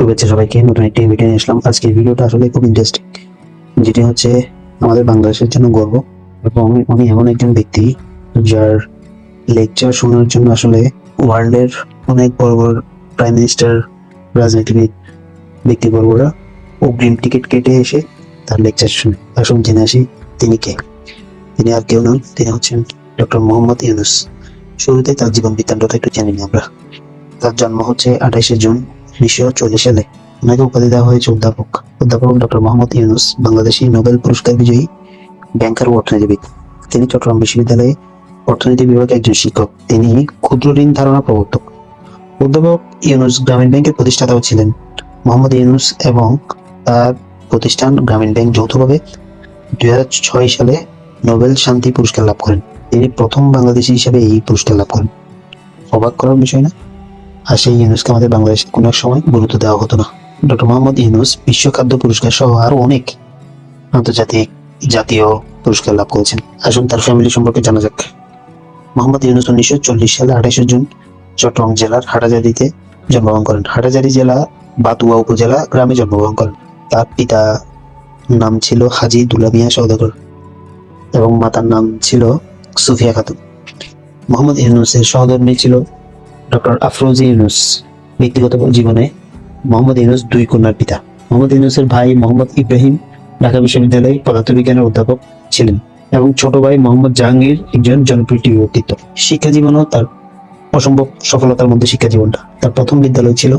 শুভেচ্ছা সবাইকে। নতুন একটি ভিডিও নিয়ে আসলাম। আজকের ভিডিওটা আসলে খুব ইন্টারেস্টিং যেটি হচ্ছে আমাদের বাংলাদেশের জন্য গর্ব এবং উনি এমন একজন ব্যক্তি যার লেকচার শোনার জন্য আসলে ওয়ার্ল্ডের অনেক বড় বড় প্রাইম মিনিস্টার রাজনীতিবিদ, ব্যক্তিবর্গরা অগ্রিম টিকিট কেটে এসে তার লেকচার শুনে। আসুন, জেনে আসি তিনি কে। তিনি আর কেউ নন, তিনি হচ্ছেন ডক্টর মোহাম্মদ ইউনুস। শুরুতে তার জীবন বৃত্তান্তটা একটু জেনে আমরা। তার জন্ম হচ্ছে আঠাইশে জুন উনিশশো চল্লিশ সালে ওনাকে উপাধি দেওয়া হয়েছে অধ্যাপক। অধ্যাপক ডক্টর মোহাম্মদ ইউনুস, বাংলাদেশি নোবেল পুরস্কার বিজয়ী ব্যাংকার ও অর্থনীতিবিদ। তিনি চট্টগ্রাম বিশ্ববিদ্যালয়ে অর্থনীতি বিভাগে একজন শিক্ষক। তিনি ক্ষুদ্র ঋণ ধারণা প্রবর্তক। অধ্যাপক ইউনুস গ্রামীণ ব্যাংকের প্রতিষ্ঠাতাও ছিলেন। মোহাম্মদ ইউনুস এবং তার প্রতিষ্ঠান গ্রামীণ ব্যাংক যৌথভাবে দুই সালে নোবেল শান্তি পুরস্কার লাভ করেন। তিনি প্রথম বাংলাদেশি হিসেবে এই পুরস্কার লাভ করেন। অবাক করার বিষয় না? আর সেই ইউনুসকে আমাদের বাংলাদেশে কোনো এক সময় গুরুত্ব দেওয়া হতো না। ডক্টর মোহাম্মদ ইউনুস বিশ্ব খাদ্য পুরস্কার সহ আরও অনেক আন্তর্জাতিক জাতীয় পুরস্কার লাভ করেছেন। আসুন তার ফ্যামিলি সম্পর্কে জানা যাক। মোহাম্মদ ইউনুস উনিশশো চল্লিশ সালে আঠাশে জুন চট্টগ্রাম জেলার হাটাজারিতে জন্মগ্রহণ করেন। হাটাজারি জেলা বাতুয়া উপজেলা গ্রামে জন্মগ্রহণ করেন। তার পিতা নাম ছিল হাজি দুলামিয়া সওদাগর এবং মাতার নাম ছিল সুফিয়া খাতুন। মোহাম্মদ ইউনুসের সহধর্মী ছিল ডক্টর আফরোজি ইউনুস ব্যক্তিগত জীবনে মোহাম্মদ ইউনুস দুই কন্যার পিতা। মোহাম্মদ ইউনুসের ভাই মোহাম্মদ ইব্রাহিম ঢাকা বিশ্ববিদ্যালয়ে পদার্থবিজ্ঞানের অধ্যাপক ছিলেন এবং ছোট ভাই মোহাম্মদ জাহাঙ্গীর একজন জনপ্রিয় টিভি ব্যক্তিত্ব। শিক্ষা জীবনও তার অসম্ভব সফলতার মধ্যে শিক্ষা জীবনটা তার প্রথম বিদ্যালয় ছিল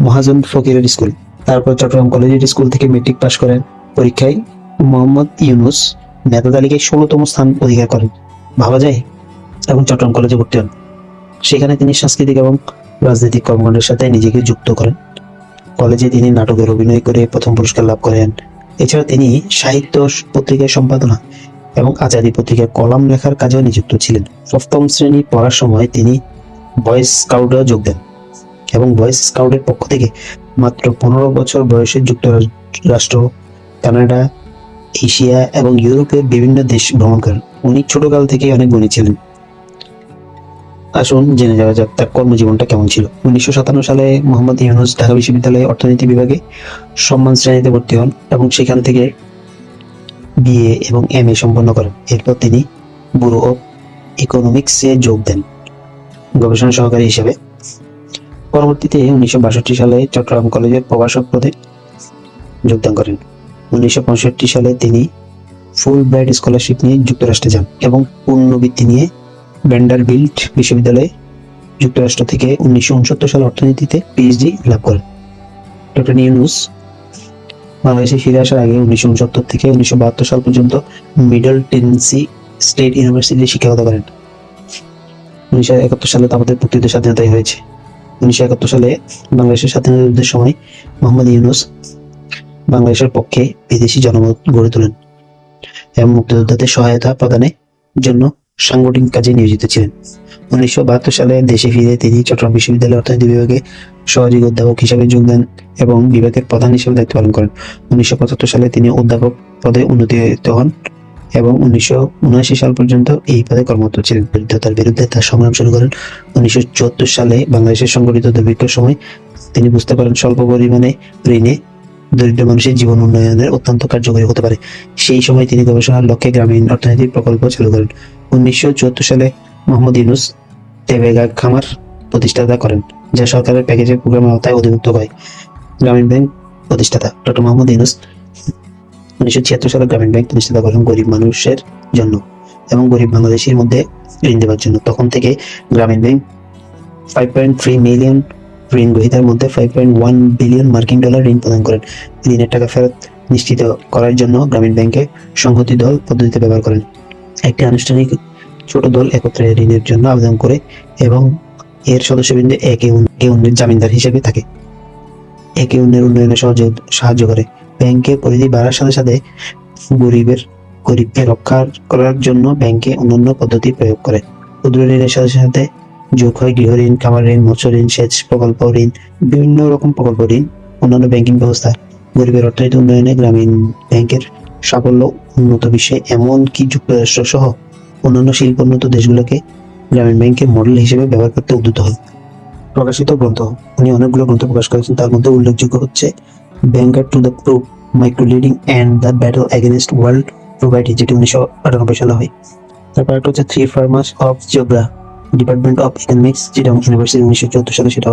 মহাজন ফকিরের স্কুল। তারপর চট্টগ্রাম কলেজের স্কুল থেকে মেট্রিক পাশ করেন পরীক্ষায় মোহাম্মদ ইউনুস মেধা তালিকায় ষোলোতম স্থান অধিকার করেন। ভাবা যায়? এবং চট্টগ্রাম কলেজে ভর্তি হন। সেখানে তিনি সাংস্কৃতিক এবং রাজনৈতিক কর্মকাণ্ডের সাথে নিজেকে যুক্ত করেন। কলেজে তিনি নাটকের অভিনয় করে প্রথম পুরস্কার লাভ করেন। এছাড়া তিনি সাহিত্য পত্রিকায় সম্পাদনা এবং আজাদি পত্রিকায় কলাম লেখার কাজেও নিযুক্ত ছিলেন। সপ্তম শ্রেণি পড়ার সময় তিনি বয়েজ স্কাউটে যোগ দেন এবং বয়েজ স্কাউটের পক্ষ থেকে মাত্র পনেরো বছর বয়সে যুক্তরাষ্ট্র, কানাডা, এশিয়া এবং ইউরোপের বিভিন্ন দেশ ভ্রমণ করেন। উনি ছোটকাল থেকে অনেক গুণী ছিলেন। আসুন, জেনে যাওয়া যাক তার কর্মজীবনটা কেমন ছিল। উনিশশো সাতান্ন সালে মোহাম্মদ ইউনুস ঢাকা বিশ্ববিদ্যালয়ে অর্থনীতি বিভাগে সম্মান শ্রেণীতে ভর্তি হন এবং সেখান থেকে বিএ এবং এম এ সম্পন্ন করেন। এরপর তিনি ব্যুরো অফ ইকোনমিক্সে যোগ দেন গবেষণা সহকারী হিসেবে। পরবর্তীতে উনিশশো বাষট্টি সালে চট্টগ্রাম কলেজের প্রভাষক পদে যোগদান করেন। উনিশশো পঁয়ষট্টি সালে তিনি ফুল ব্রাইট স্কলারশিপ নিয়ে যুক্তরাষ্ট্রে যান এবং পূর্ণবৃত্তি নিয়ে ভ্যান্ডারবিল্ট বিশ্ববিদ্যালয়ে যুক্তরাষ্ট্র থেকে উনিশশো উনসত্তর সালে অর্থনীতিতে পিএইচডি লাভ করেন। ডক্টর ইউনুস বাংলাদেশে ফিরে আসার আগে উনিশশো উনসত্তর থেকে উনিশশো বাহাত্তর সাল পর্যন্ত মিডল টেনেসি স্টেট ইউনিভার্সিটিতে শিক্ষকতা করেন। উনিশশো একাত্তর সালে তো আমাদের মুক্তিযুদ্ধের স্বাধীনতাই হয়েছে। উনিশশো একাত্তর সালে বাংলাদেশের স্বাধীনতা যুদ্ধের সময় মোহাম্মদ ইউনুস বাংলাদেশের পক্ষে বিদেশি জনমত গড়ে তোলেন এবং মুক্তিযোদ্ধাদের সহায়তা প্রদানের জন্য সাংগঠনিক কাজে নিয়োজিত ছিলেন। উনিশশো বাহাত্তর সালে দেশে ফিরে তিনি চট্টগ্রাম বিশ্ববিদ্যালয়ের অর্থনীতি বিভাগে সহযোগী অধ্যাপক হিসাবে যোগ দেন এবং বিভাগের প্রধান হিসেবে দায়িত্ব পালন করেন। উনিশশো পঁচাত্তর সালে তিনি অধ্যাপক পদে উন্নীত হন এবং উনিশশো উনআশি সাল পর্যন্ত এই পদে কর্মরত ছিলেন। দরিদ্রতার বিরুদ্ধে তার সংগ্রাম শুরু করেন। উনিশশো চুয়াত্তর সালে বাংলাদেশের সংগঠিত দুর্ভিক্ষের সময় তিনি বুঝতে পারেন স্বল্প পরিমাণে ঋণে দরিদ্র মানুষের জীবন উন্নয়নের অত্যন্ত কার্যকরী হতে পারে। সেই সময় তিনি গবেষণার লক্ষ্যে গ্রামীণ অর্থনৈতিক প্রকল্প চালু করেন। উনিশশো চুয়াত্তর সালে মোহাম্মদ ইউনুস তেবেগা খামার প্রতিষ্ঠাতা করেন, যা সরকারের প্যাকেজের প্রোগ্রামের আওতায় অধিভুক্ত হয়। গ্রামীণ ব্যাংক প্রতিষ্ঠাতা ডক্টর মোহাম্মদ ইউনুস উনিশশো ছিয়াত্তর সালে গ্রামীণ ব্যাংক প্রতিষ্ঠাতা করেন গরিব মানুষের জন্য এবং গরিব বাংলাদেশের মধ্যে ঋণ দেওয়ার জন্য। তখন থেকে Grameen bank five point three million ঋণ গ্রহীতার মধ্যে ফাইভ পয়েন্ট ওয়ান বিলিয়ন মার্কিন ডলার ঋণ প্রদান করেন। ঋণের টাকা ফেরত নিশ্চিত করার জন্য গ্রামীণ ব্যাংকে সংহতি দল পদ্ধতিতে ব্যবহার করেন। একটি আনুষ্ঠানিক ছোট দল একত্রে ঋণের জন্য আবেদন করে এবং এর সদস্যবৃন্দ একে অন্য- একে অন্যের জামিনদার হিসেবে থাকে। একে অন্যের উন্নয়নে সাহায্য করে। ব্যাংকের পরিধি বাড়ার সাথে সাথে গরিবের গরিবকে রক্ষা করার জন্য ব্যাংকে অন্যান্য পদ্ধতি প্রয়োগ করে। ক্ষুদ্র ঋণের সাথে সাথে যোগ হয় গৃহ ঋণ, খামার ঋণ, মৎস্য ঋণ, সেচ প্রকল্প ঋণ, বিভিন্ন রকম প্রকল্প ঋণ, অন্যান্য ব্যাংকিং ব্যবস্থা। গরিবের অর্থনৈতিক উন্নয়নে গ্রামীণ ব্যাংকের সাফল্য উন্নত বিশ্বে এমনকি যুক্তরাষ্ট্র সহ অন্যান্য শিল্পোন্নত দেশগুলোকে গ্রামীণ ব্যাংকের মডেল হিসেবে ব্যবহার করতে উদ্যত হয়। প্রকাশিত গ্রন্থ। উনি অনেকগুলো গ্রন্থ প্রকাশ করেছেন। তার মধ্যে উল্লেখযোগ্য হচ্ছে banker to the proof micro lending and the battle against world provide যেটি উনিশশো আটানব্বই সালে হয়। তারপর একটা হচ্ছে three farmers of geography department of economics যেটা ইউনিভার্সিটি উনিশশো চোদ্দ সালে সেটা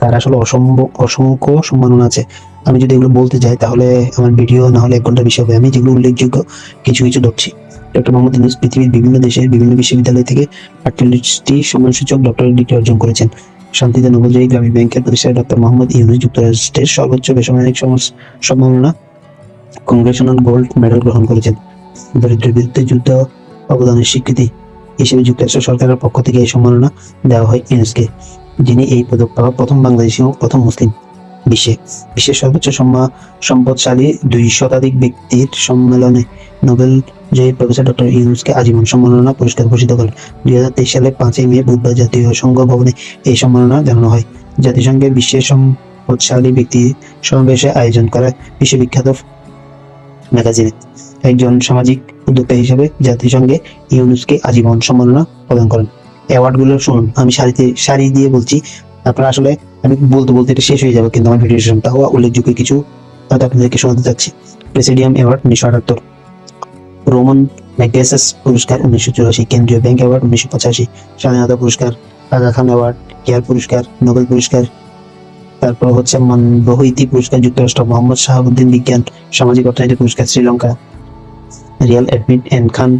তার আসলে অসম্ভব, অসংখ্য সম্মাননা আছে। আমি যদি এগুলো বলতে যাই, তাহলে আমার ভিডিও না হলে এক ঘণ্টা বিষয় হবে। আমি যেগুলো উল্লেখযোগ্য, কিছু কিছু ধরছি। ডক্টর মোহাম্মদ ইউনুস পৃথিবীর বিভিন্ন দেশের বিভিন্ন বিশ্ববিদ্যালয় থেকে আটচল্লিশটি সম্মানসূচক ডক্টরেট ডিগ্রি অর্জন করেছেন। শান্তিতে নবজয়ী গ্রামীণ ব্যাংকের প্রতিষ্ঠাতা ডক্টর মোহাম্মদ ইউনুস যুক্তরাষ্ট্রের সর্বোচ্চ বেসামরিক সম্মাননা কংগ্রেশনাল গোল্ড মেডেল গ্রহণ করেছেন। দরিদ্রের বিরুদ্ধে যুদ্ধ অবদানের স্বীকৃতি হিসেবে যুক্তরাষ্ট্র সরকারের পক্ষ থেকে এই সম্মাননা দেওয়া হয় ইউনুসকে যিনি এই পদক পাওয়া প্রথম বাংলাদেশি ও প্রথম মুসলিম বিশ্বে। বিশ্বের সর্বোচ্চ সম্পদশালী দুই শতাধিক ব্যক্তির সম্মেলনে নোবেল জয়ী প্রফেসর ডক্টর ইউনুসকে আজীবন সম্মাননা পুরস্কার ঘোষিত করেন। দুই হাজার তেইশ সালে পাঁচই মে বুধবার জাতীয় সংঘ ভবনে এই সম্মাননা জানানো হয়। জাতিসংঘের বিশ্বের সম্পদশালী ব্যক্তি সমাবেশে আয়োজন করা বিশ্ববিখ্যাত ম্যাগাজিনে একজন সামাজিক উদ্যোক্তা হিসেবে জাতিসংঘে ইউনুসকে আজীবন সম্মাননা প্রদান করেন। অ্যাওয়ার্ডগুলো শুনুন, আমি সারিতে সারি দিয়ে বলছি, আপনারা আসলে, আমি বলতে বলতে এটা শেষ হয়ে যাবে, কিন্তু আমার ভিডিও তাও উল্লেখযোগ্য কিছু হয়তো আপনাদেরকে শোনাতে চাচ্ছি। প্রেসিডিয়াম অ্যাওয়ার্ড উনিশশো আটাত্তর। রোমান ম্যাগেসাস পুরস্কার উনিশশো চুরাশি, কেন্দ্রীয় ব্যাংক অ্যাওয়ার্ড উনিশশো পঁচাশি, স্বাধীনতা পুরস্কার আগা খান অ্যাওয়ার্ড, কেয়ার পুরস্কার, নোবেল পুরস্কার, তারপর হচ্ছে মানবহৈতি পুরস্কার, যুক্তরাষ্ট্র, মোহাম্মদ শাহাবুদ্দিন বিজ্ঞান, সামাজিক অর্থনৈতিক পুরস্কার, Sri Lanka. Real admit and Khan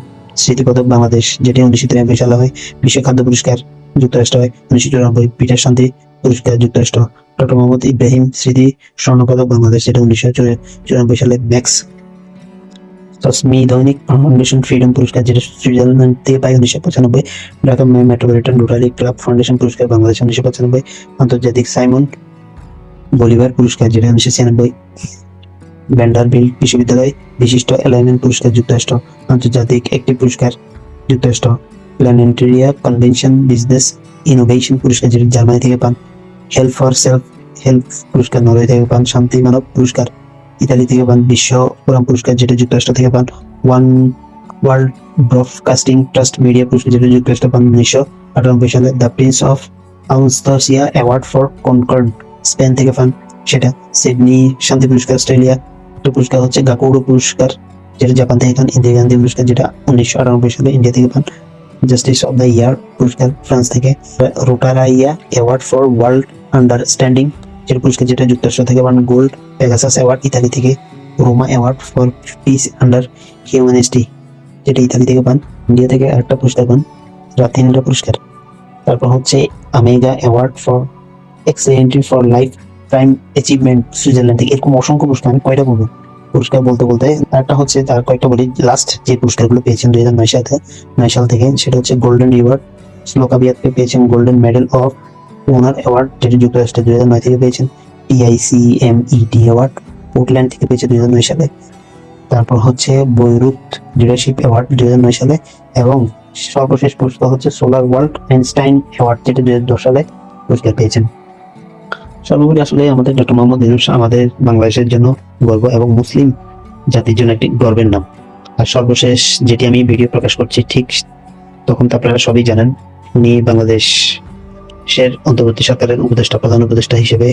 স্মৃতিপদক Bangladesh, যেটি উনিশশো তিরানব্বই সালে হয়, বিশ্ব খাদ্য পুরস্কার যুক্তরাষ্ট্র হয়, উনিশশো চুরানব্বই, পিটার শান্তি পুরস্কার যুক্তরাষ্ট্র। ডক্টর মোহাম্মদ ইব্রাহিম স্মৃতি স্বর্ণপদক বাংলাদেশ, যেটা উনিশশো চুরানব্বই সালে ম্যাক্স তসমি দৈনিক ফাউন্ডেশন ফ্রিডম পুরস্কার, যেটা সুইজারল্যান্ড থেকে পায় উনিশশো পঁচানব্বই। Dhaka metropolitan rotary club foundation পুরস্কার বাংলাদেশ, উনিশশো পঁচানব্বই। আন্তর্জাতিক সাইমন বলিভার পুরস্কার, যেটা উনিশশো ছিয়ানব্বই। ভ্যান্ডারবিল্ট বিশ্ববিদ্যালয় বিশিষ্ট অ্যালাইনমেন্ট পুরস্কার যুক্তরাষ্ট্র, আন্তর্জাতিক একটি পুরস্কার যুক্তরাষ্ট্র। প্ল্যানেটেরিয়া কনভেনশন বিজনেস ইনোভেশন পুরস্কার যেটা জার্মানি থেকে পান। হেল্প ফর সেলফ হেল্প পুরস্কার নরওয়ে থেকে পান। শান্তি মানব পুরস্কার ইতালি থেকে পান। বিশ্ব ফোরাম পুরস্কার যেটা যুক্তরাষ্ট্র থেকে পান। One world broadcasting trust media পুরস্কার যেটা যুক্তরাষ্ট্র পান। উনিশশো আটানব্বই সালে the prince of Asturias award for concord Spain থেকে পান। সেটা সিডনি শান্তি পুরস্কার, অস্ট্রেলিয়া একটা পুরস্কার হচ্ছে গাকুড়ো পুরস্কার, যেটা জাপান থেকে পান, ইন্দিরা গান্ধী পুরস্কার, যেটা উনিশশো আটানব্বই সালে ইন্ডিয়া থেকে পান জাস্টিস অফ দ্য ইয়ার পুরস্কার ফ্রান্স থেকে, Rotary award for world understanding যেটা পুরস্কার যেটা যুক্তরাষ্ট্র থেকে পান গোল্ড পেগাসাস অ্যাওয়ার্ড ইতালি থেকে Roma award for peace under humanity যেটা ইতালি থেকে পান, ইন্ডিয়া থেকে আরেকটা পুরস্কার পান রাতিন্দ্র পুরস্কার। তারপর হচ্ছে Omega award for excellently for lifetime achievement Switzerland থেকে এরকম অসংখ্য পুরস্কার, আমি কয়টা বলব পুরস্কার বলতে বলতে একটা হচ্ছে তার কয়েকটা বলি লাস্ট যে পুরস্কারগুলো পেয়েছেন দুই হাজার নয় সালে, নয় সাল থেকে, সেটা হচ্ছে গোল্ডেন রিওয়ার্ড স্লোকাবিয়াতে পেয়েছেন golden medal of honour award যেটা যুক্তরাষ্ট্রে দুই হাজার নয় থেকে পেয়েছেন TIC M ET award Portland থেকে পেয়েছে দুই হাজার নয় সালে। তারপর হচ্ছে বৈরুত লিডারশিপ অ্যাওয়ার্ড দুই হাজার নয় সালে, এবং সর্বশেষ পুরস্কার হচ্ছে সোলার ওয়ার্ল্ড আইনস্টাইন অ্যাওয়ার্ড যেটা দুই হাজার দশ সালে পুরস্কার পেয়েছেন। সর্বোপরি আসলে আমাদের ডক্টর মোহাম্মদ ইউনুস আমাদের বাংলাদেশের জন্য গর্ব এবং মুসলিম জাতির জন্য একটি গর্বের নাম। আর সর্বশেষ যেটি আমি ভিডিও প্রকাশ করছি ঠিক তখন তো আপনারা সবই জানেন, উনি বাংলাদেশের অন্তর্বর্তী সরকারের উপদেষ্টা, প্রধান উপদেষ্টা হিসেবে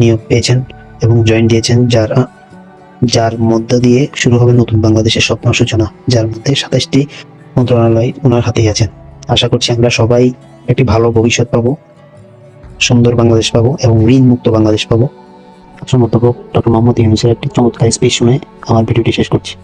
নিয়োগ পেয়েছেন এবং জয়েন দিয়েছেন, যার যার মধ্য দিয়ে শুরু হবে নতুন বাংলাদেশের স্বপ্ন সূচনা, যার মধ্যে সাতাশটি মন্ত্রণালয় ওনার হাতেই আছেন। আশা করছি আমরা সবাই একটি ভালো ভবিষ্যৎ পাবো। সুন্দর বাংলাদেশ পাবো এবং ঋণ মুক্ত বাংলাদেশ পাবো। সম্মত ডক্টর মোহাম্মদ ইউনুসের একটি চমৎকার স্পেস শুনে আমার ভিডিওটি শেষ করছি।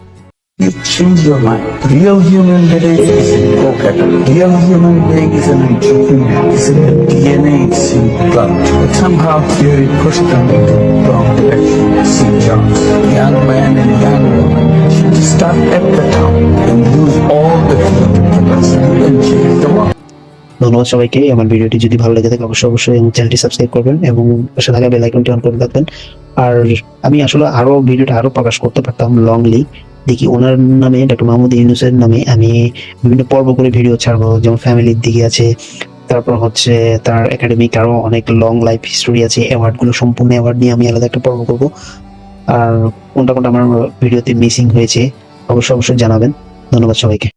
ধন্যবাদ সবাইকে। আমার ভিডিওটি যদি ভালো লেগে থাকে, অবশ্যই অবশ্যই আমার চ্যানেলটি সাবস্ক্রাইব করবেন এবং পাশে থাকা বেল আইকনটি অন করে রাখবেন। আর আমি আসলে আরও ভিডিওটা আরও প্রকাশ করতে পারতাম লংলি দেখি ওনার নামে ডক্টর মাহমুদ ইউনুসের নামে আমি বিভিন্ন পর্ব করে ভিডিও ছাড়বো। যেমন ফ্যামিলির দিকে আছে, তারপর হচ্ছে তার একাডেমিক আরও অনেক লং লাইফ হিস্টোরি আছে অ্যাওয়ার্ডগুলো সম্পূর্ণ অ্যাওয়ার্ড নিয়ে আমি আলাদা একটা পর্ব করব। আর কোনটা কোনটা আমার ভিডিওতে মিসিং হয়েছে, অবশ্যই অবশ্যই জানাবেন। ধন্যবাদ সবাইকে।